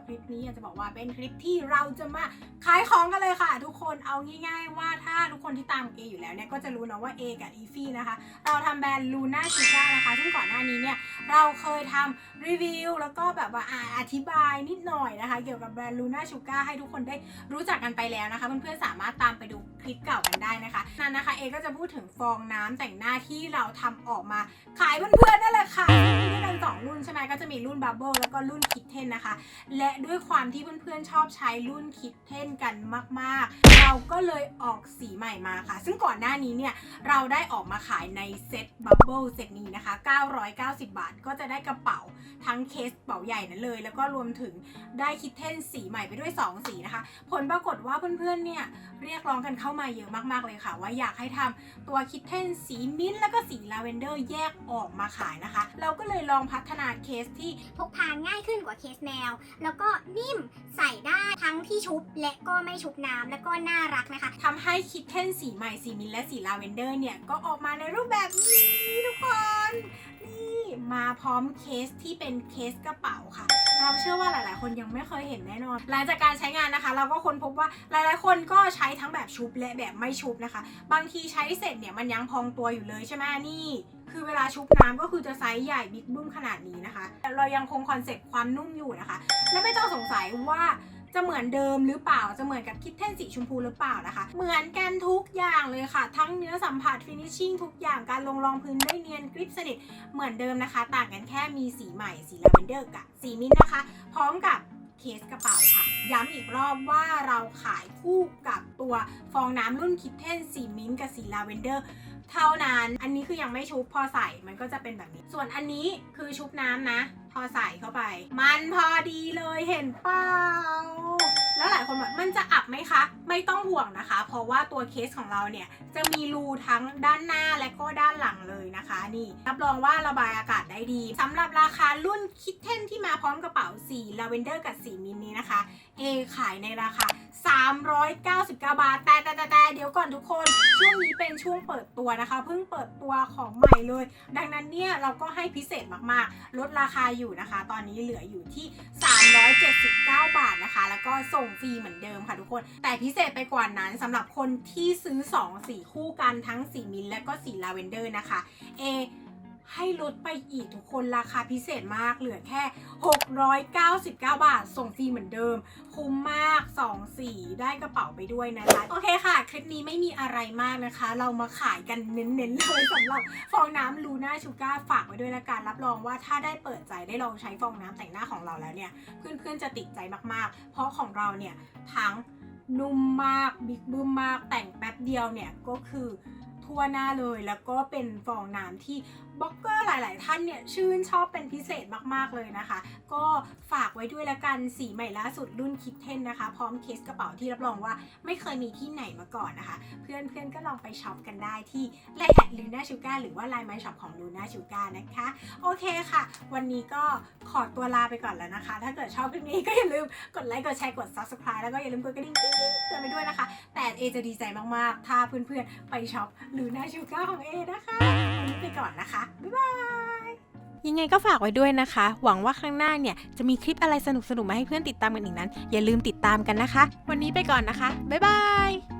คะสำหรับคลิปนี้อยากจะบอกว่าเป็นคลิปที่เราจะมาขายของกันเลยค่ะ ทุกคนเอาง่ายๆว่าถ้าทุกคนที่ตามเออยู่แล้วเนี่ยก็จะรู้นะว่าเอกับอีฟี่นะคะ เราทำแบรนด์ลูน่าชูก้านะคะ ซึ่งก่อนหน้านี้เนี่ยเราเคยทำรีวิวแล้วก็แบบว่าอธิบายนิดหน่อยนะคะ เกี่ยวกับแบรนด์ลูน่าชูก้าให้ทุกคนได้รู้จักกันไปแล้วนะคะ เพื่อนๆสามารถตามไปดูคลิปเก่ากันได้นะคะนั่นนะคะเอก็จะพูดถึงฟองน้ำแต่งหน้าที่เราทำออกมาขายเพื่อนๆนั่นแหละค่ะมีด้วยกันสองรุ่นใช่ไหมก็จะมีรุ่นบับเบิลแล้วก็รุ่นคิดเทนนะคะและด้วยความที่เพื่อนๆชอบใช้รุ่นคิดเทนกันมากๆ เราก็เลยออกสีใหม่มาค่ะ ซึ่งก่อนหน้านี้เนี่ยเราได้ออกมาขายในเซ็ตบับเบิลเซ็ตนี้นะคะ 990 บาท ก็จะได้กระเป๋าทั้งเคสเป๋าใหญ่นั้นเลย แล้วก็รวมถึงได้คิดเทนสีใหม่ไปด้วย 2 สีนะคะ ผลปรากฏว่าเพื่อนๆเนี่ยเรียกร้องกันเข้ามาเยอะมากๆเลยค่ะ ว่าอยากให้ทำตัวคิทเทนสีมิ้นท์แล้วก็สีลาเวนเดอร์แยกออกมาขายนะคะ เราก็เลยลองพัฒนาเคสที่พกพาง่ายขึ้นกว่าเคสแมวแล้วก็นิ่มใส่ได้ทั้งที่ชุบและก็ไม่ชุบน้ำแล้วก็น่ารักนะคะ ทำให้คิทเทนสีใหม่สีมิ้นและสีลาเวนเดอร์เนี่ย ก็ออกมาในรูปแบบนี้ทุกคน พร้อมเคสที่เป็นเคสกระเป๋าค่ะ เราเชื่อว่าหลาย ๆ คนยังไม่เคยเห็นแน่นอน หลังจากการใช้งานนะคะ เราก็ค้นพบว่าหลาย ๆ คนก็ใช้ทั้งแบบชุบและแบบไม่ชุบนะคะ บางทีใช้เสร็จเนี่ยมันยังพองตัวอยู่เลยใช่ไหมนี่คือเวลาชุบน้ำก็คือจะไซส์ใหญ่บิ๊กบึ้มขนาดนี้นะคะแต่เรายังคงคอนเซ็ปต์ความนุ่มอยู่นะคะ และไม่ต้องสงสัยว่า จะเหมือนเดิมหรือเปล่าจะเหมือนกับคิทเทนสีชมพูหรือเปล่านะคะ เหมือนกันทุกอย่างเลยค่ะ ทั้งเนื้อสัมผัสฟินิชชิ่งทุกอย่างการลงรองพื้นได้เนียนกริบสนิทเหมือนเดิมนะคะ ต่างกันแค่มีสีใหม่สีลาเวนเดอร์กับสีมิ้นนะคะ พร้อมกับเคสกระเป๋าค่ะ ย้ำอีกรอบว่าเราขายคู่กับตัวฟองน้ำรุ่นคิทเทนสีมิ้นกับสีลาเวนเดอร์ เท่านั้น อันนี้คือยังไม่ชุบพอใส่มันก็จะเป็นแบบนี้ ส่วนอันนี้คือชุบน้ำนะ พอใส่เข้าไป มันพอดีเลยเห็นเปล่าแล้วหลายคนบอกมันจะอับไหมคะ ไม่ต้องห่วงนะคะ เพราะว่าตัวเคสของเราเนี่ยจะมีรูทั้งด้านหน้าและก็ด้านหลังเลยนะคะ นี่รับรองว่าระบายอากาศได้ดีสำหรับราคารุ่นคิทเทนที่มาพร้อมกระเป๋าสีลาเวนเดอร์กับสีมินนี้นะคะเอขายในราคา 399 บาทแต่ แต่แต่เดี๋ยวก่อนทุกคน ช่วงนี้เป็นช่วงเปิดตัวนะคะ เพิ่งเปิดตัวของใหม่เลย ดังนั้นเนี่ยเราก็ให้พิเศษมากๆ ลดราคาอยู่นะคะ ตอนนี้เหลืออยู่ที่ 379 บาทนะคะ แล้วก็ส่งฟรีเหมือนเดิมค่ะทุกคน แต่พิเศษไปกว่านั้นสำหรับคนที่ซื้อ 2 สีคู่กันทั้งสีมินและก็สีลาเวนเดอร์นะคะเอ ให้ลดไปอีกทุกคนราคาพิเศษมากเหลือแค่ 699 บาท ส่งฟรีเหมือนเดิม คุ้มมาก 2 สีได้กระเป๋าไปด้วยนะคะ โอเคค่ะ คลิปนี้ไม่มีอะไรมากนะคะ เรามาขายกันเน้นๆเลยสำหรับฟองน้ำลูน่าชูการ์ฝากไว้ด้วยละกันรับรองว่าถ้าได้เปิดใจได้ลองใช้ฟองน้ำแต่งหน้าของเราแล้วเนี่ย เพื่อนๆจะติดใจมากๆ เพราะของเราเนี่ยทั้งนุ่มมากบิ๊กบึ้มมากแต่งแป๊บเดียวเนี่ยก็คือ ทั่วหน้าเลย แล้วก็เป็นฟองน้ำที่บล็อกเกอร์หลาย ๆ ท่านเนี่ยชื่นชอบเป็นพิเศษมาก ๆ เลยนะคะ ก็ฝากไว้ด้วยละกันสีใหม่ล่าสุดรุ่นคิดเทนนะคะ พร้อมเคสกระเป๋าที่รับรองว่าไม่เคยมีที่ไหนมาก่อนนะคะ เพื่อน ๆ ก็ลองไปช็อปกันได้ที่ไลน์แอดลูน่าชูการหรือว่าไลน์ไมช็อปของลูน่าชูการนะคะ โอเคค่ะ วันนี้ก็ขอตัวลาไปก่อนแล้วนะคะ ถ้าเกิดชอบคลิปนี้ก็อย่าลืมกดไลค์กดแชร์กด subscribe แล้วก็อย่าลืมกดกระดิ่งเตือนไปด้วยนะคะ แต่เอจะดีใจมาก ๆ ถ้าเพื่อน ๆ ไปช็อปหรือนาชูก้าของเอนะคะวันนี้ไปก่อนนะคะ บ๊ายบาย ยังไงก็ฝากไว้ด้วยนะคะ หวังว่าข้างหน้าเนี่ย จะมีคลิปอะไรสนุกๆ มาให้เพื่อนติดตามกันอีกนั้น อย่าลืมติดตามกันนะคะ วันนี้ไปก่อนนะคะ บ๊ายบาย